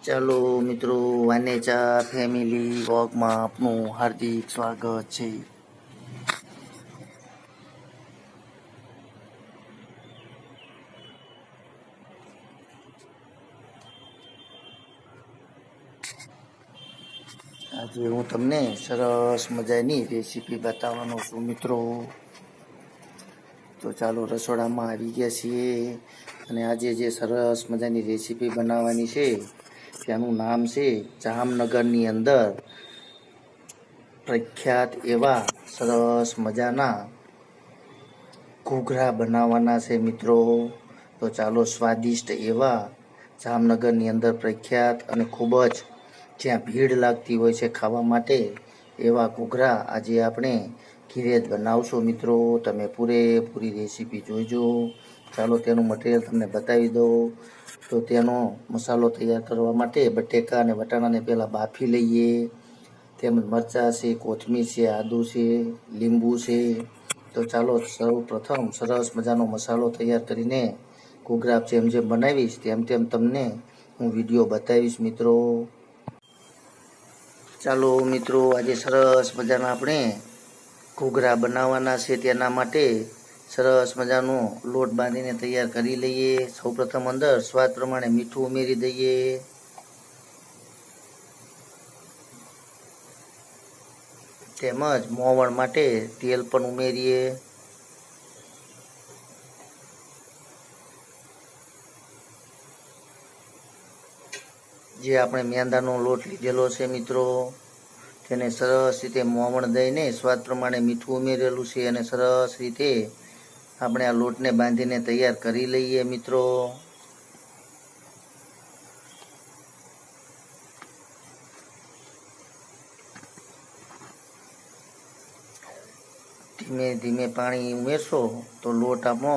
ચાલો મિત્રો વાનેચા ફેમિલી વોકમાં આપનું હાર્દિક સ્વાગત છે. આજે હું તમને સરસ મજાની રેસીપી બતાવવાનો છું મિત્રો. તો ચાલો રસોડામાં આવી ગયા છીએ. અને આજે જે સરસ મજાની રેસીપી બનાવવાની છે ત્યાંનું નામ છે જામનગરની અંદર પ્રખ્યાત એવા સરસ મજાના ઘૂઘરા બનાવવાના છે મિત્રો. તો ચાલો સ્વાદિષ્ટ એવા જામનગરની અંદર પ્રખ્યાત અને ખૂબ જ જ્યાં ભીડ લાગતી હોય છે ખાવા માટે એવા ઘૂઘરા આજે આપણે ઘીરે જ બનાવશો મિત્રો. તમે પૂરેપૂરી રેસીપી જોઈજો. ચાલો તેનું મટીરિયલ તમને બતાવી દઉં. તો તેનો મસાલો તૈયાર કરવા માટે બટેકા અને વટાણાને પહેલાં બાફી લઈએ. તેમજ મરચાં છે, કોથમીર છે, આદુ છે, લીંબુ છે. તો ચાલો સૌ પ્રથમ સરસ મજાનો મસાલો તૈયાર કરીને ઘૂઘરા જેમ જેમ બનાવીશ તેમ તેમ તમને હું વીડિયો બતાવીશ મિત્રો. ચાલો મિત્રો, આજે સરસ મજાના આપણે ઘૂઘરા બનાવવાના છે તેના માટે સરસ મજાનો લોટ બાંધીને તૈયાર કરી લઈએ. સૌપ્રથમ અંદર સ્વાદ પ્રમાણે મીઠું ઉમેરી દઈએ. તેમજ મોવણ માટે તેલ પણ ઉમેરીએ. જે આપણે મેંદાનો લોટ લીધેલો છે મિત્રો, તેને સરસ રીતે મોવણ દઈને સ્વાદ પ્રમાણે મીઠું ઉમેરેલું છે અને સરસ રીતે આપણે આ લોટને બાંધીને તૈયાર કરી લઈએ મિત્રો. ધીમે ધીમે પાણી ઉમેરશો તો લોટ આપણો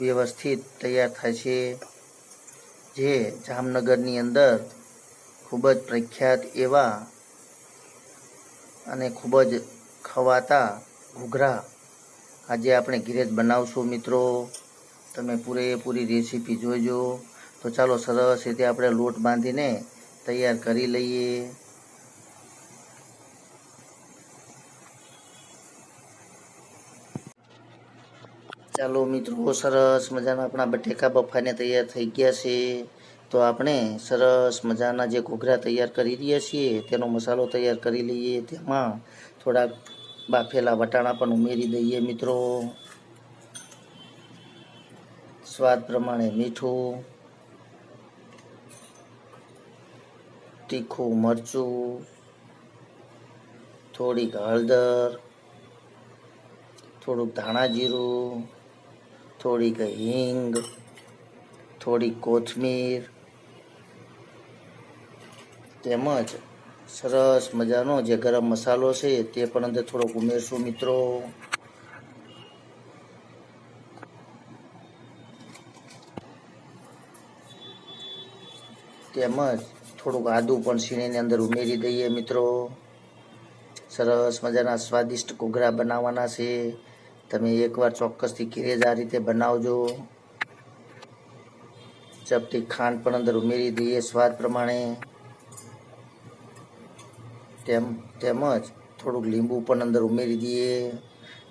વ્યવસ્થિત તૈયાર થાય છે. જે જામનગરની અંદર ખૂબ જ પ્રખ્યાત એવા અને ખૂબ જ ખવાતા ઘૂઘરા આજે આપણે ઘીરેજ બનાવશું મિત્રો. તમે પૂરેપૂરી રેસીપી જોઈજો તો ચાલો સરસ રીતે આપણે લોટ બાંધીને તૈયાર કરી લઈએ. ચાલો મિત્રો, સરસ મજાના આપણા બટેકા બફાને તૈયાર થઈ ગયા છે. તો આપણે સરસ મજાના જે ઘોઘરા તૈયાર કરી રહ્યા છીએ, તેનો મસાલો તૈયાર કરી લઈએ. તેમાં થોડાક બાફેલા વટાણા પણ ઉમેરી દઈએ મિત્રો. સ્વાદ પ્રમાણે મીઠું, તીખું મરચું, થોડીક હળદર, થોડુંક ધાણા જીરું, થોડીક હિંગ થોડી કોથમીર, તેમજ સરસ મજાનો જે ગરમ મસાલો છે તે પણ અંદર થોડોક ઉમેરશું મિત્રો. તેમજ થોડુંક આદું પણ છીણીની અંદર ઉમેરી દઈએ મિત્રો. સરસ મજાના સ્વાદિષ્ટ ઘૂઘરા બનાવવાના છે. તમે એકવાર ચોક્કસથી કિરેજ આ રીતે બનાવજો. ચપટી ખાંડ પણ અંદર ઉમેરી દઈએ સ્વાદ પ્રમાણે. તેમ, તેમજ થોડુંક લીંબુ પણ અંદર ઉમેરી દઈએ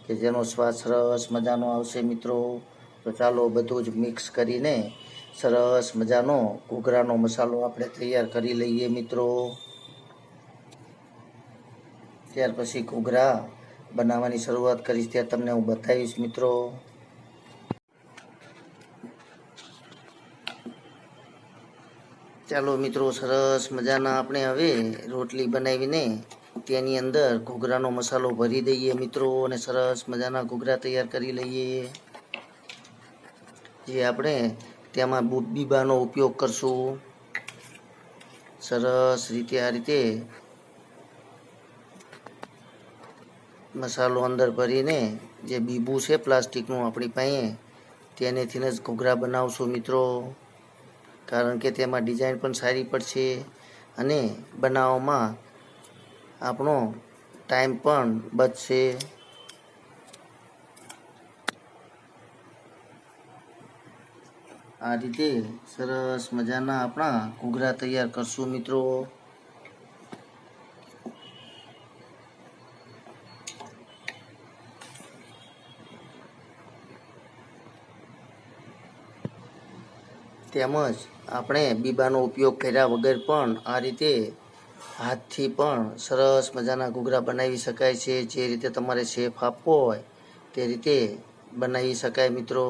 કે જેનો સ્વાદ સરસ મજાનો આવશે મિત્રો. તો ચાલો બધું જ મિક્સ કરીને સરસ મજાનો ઘૂઘરાનો મસાલો આપણે તૈયાર કરી લઈએ મિત્રો. ત્યાર પછી ઘૂઘરા બનાવવાની શરૂઆત કરીશ. ત્યાં તમને હું બતાવીશ મિત્રો. ચાલો મિત્રો, સરસ મજાના આપણે હવે રોટલી બનાવીને તેની અંદર ઘૂઘરાનો મસાલો ભરી દઈએ મિત્રો અને સરસ મજાના ઘૂઘરા તૈયાર કરી લઈએ. જે આપણે તેમાં બુ- બીબાનો ઉપયોગ કરશું. સરસ રીતે આ રીતે મસાલો અંદર ભરીને જે બીબું છે પ્લાસ્ટિકનું આપણી પાસે તેનેથી જ ઘૂઘરા બનાવશું મિત્રો. કારણ કે તેમાં ડિઝાઇન પણ સારી પડશે અને બનાવવામાં આપણો ટાઈમ પણ બચશે. આ રીતે સરસ મજાના આપણા ઘૂઘરા તૈયાર કરશું મિત્રો. તેમજ આપણે બીબાનો ઉપયોગ કર્યા વગર પણ આ રીતે હાથથી પણ સરસ મજાના ઘૂઘરા બનાવી શકાય છે. જે રીતે તમારે શેફ આપવો હોય તે રીતે બનાવી શકાય મિત્રો.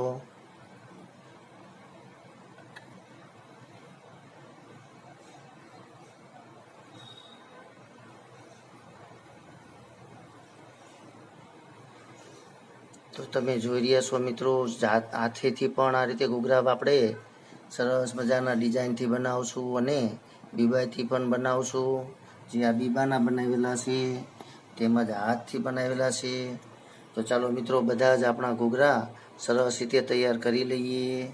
તો તમે જોઈ રહ્યા છો મિત્રો હાથેથી પણ આ રીતે ઘૂઘરા આપણે સરસ મજાના ડિઝાઇનથી બનાવશું અને બીબાથી પણ બનાવશું. જે આ બીબાના બનાવેલા છે, તેમજ હાથથી બનાવેલા છે. તો ચાલો મિત્રો, બધા જ આપણા ઘૂઘરા સરસ રીતે તૈયાર કરી લઈએ.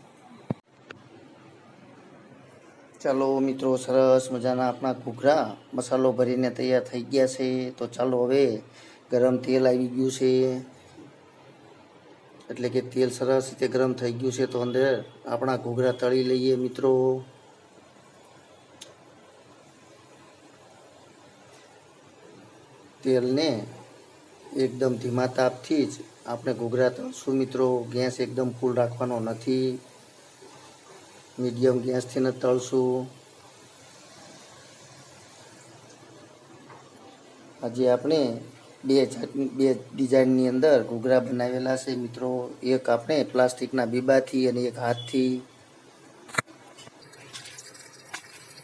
ચાલો મિત્રો, સરસ મજાના આપણા ઘૂઘરા મસાલો ભરીને તૈયાર થઈ ગયા છે. તો ચાલો હવે ગરમ તેલ આવી ગયું છે. એટલે કે તેલ સરસ રીતે ગરમ થઈ ગયું છે તો અંદર આપણા ઘૂઘરા તળી લઈએ મિત્રો. તેલને એકદમ ધીમા તાપથી જ આપણે ઘૂઘરા તળશું મિત્રો, ગેસ એકદમ ફૂલ રાખવાનો નથી. મીડિયમ ગેસથી ન તળશું. આજે આપણે બે જાતની બે ડિઝાઇનની અંદર ઘૂઘરા બનાવેલા છે. મિત્રો, એક આપણે પ્લાસ્ટિકના બીબાથી અને એક હાથથી.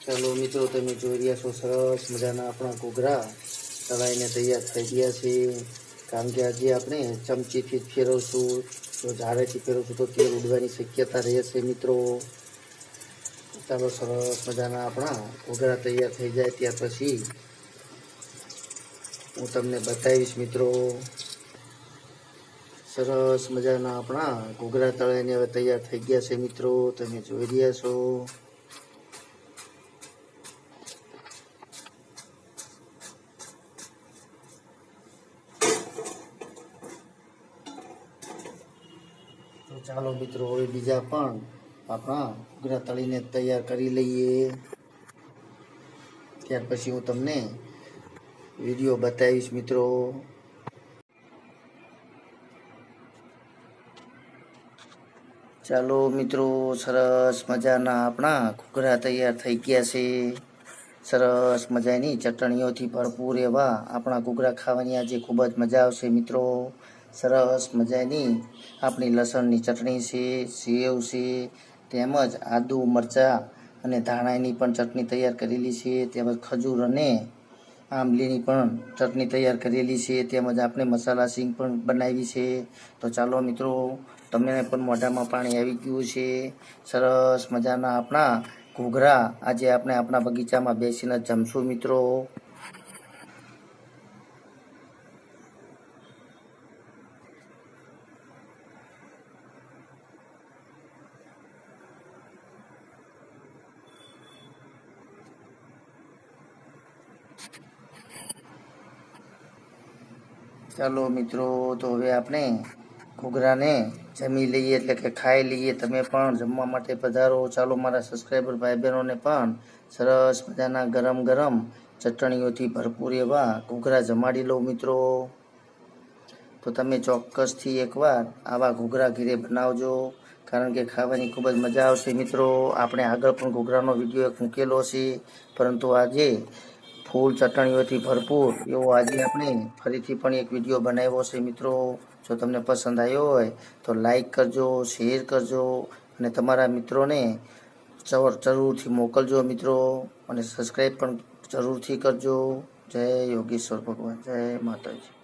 ચાલો મિત્રો, તમે જોઈ રહ્યા છો સરસ મજાના આપણા ઘૂઘરા. તળાઈને તૈયાર થઈ ગયા છે. કારણ કે આજે આપણે ચમચીથી જ ફેરવશું. જો ઝાડેથી ફેરવશું તો તેલ ઉડવાની શક્યતા રહેશે મિત્રો. ચાલો સરસ મજાના આપણા ઘૂઘરા તૈયાર થઈ જાય. ત્યાર પછી હું તમને બતાવીશ મિત્રો. સરસ મજાના આપણા ઘૂઘરા તળાઈને હવે તૈયાર થઈ ગયા છે મિત્રો. તમે જોઈ રહ્યા છો. ચાલો મિત્રો, હવે બીજા પણ આપણા ઘૂઘરા તળીને તૈયાર કરી લઈએ. ત્યાર પછી હું તમને વીડિયો બતાવીશ મિત્રો. ચાલો મિત્રો, સરસ મજાના આપણા ઘૂઘરા તૈયાર થઈ ગયા છે. સરસ મજાની ચટણીઓથી ભરપૂર એવા આપણા ઘૂઘરા ખાવાની આજે ખૂબ જ મજા આવશે મિત્રો. સરસ મજાની આપણી લસણની ચટણી છે, સેવ છે, તેમજ આદુ મરચાં અને ધાણાની પણ ચટણી તૈયાર કરેલી છે, તેમજ ખજૂર અને આંબલીની પણ ચટણી તૈયાર કરેલી છે, તેમજ આપણે મસાલા સિંગ પણ બનાવી છે. તો ચાલો મિત્રો, તમને પણ મોઢામાં પાણી આવી ગયું છે. સરસ મજાના આપણા ઘૂઘરા આજે આપણે આપણા બગીચામાં બેસીને જમશું મિત્રો. ચાલો મિત્રો, તો હવે આપણે ઘૂઘરાને જમી લઈએ એટલે કે ખાઈ લઈએ. તમે પણ જમવા માટે પધારો. ચાલો મારા સબસ્ક્રાઈબર ભાઈ બહેનોને પણ સરસ મજાના ગરમ ગરમ ચટણીઓથી ભરપૂર એવા ઘૂઘરા જમાડી લો મિત્રો. તો તમે ચોક્કસથી એકવાર આવા ઘૂઘરા ઘીરે બનાવજો, કારણ કે ખાવાની ખૂબ જ મજા આવશે મિત્રો. આપણે આગળ પણ ઘૂઘરાનો વીડિયો એક મૂકેલો છે. પરંતુ આજે ફૂલ ચટણીઓથી ભરપૂર. એવો આજે આપણે ફરીથી પણ એક વીડિયો બનાવ્યો છે મિત્રો. જો તમને પસંદ આવ્યો હોય તો લાઈક કરજો, શેર કરજો અને તમારા મિત્રોને જરૂર જરૂરથી મોકલજો મિત્રો અને સબસ્ક્રાઈબ પણ જરૂરથી કરજો. જય યોગેશ્વર ભગવાન. જય માતાજી.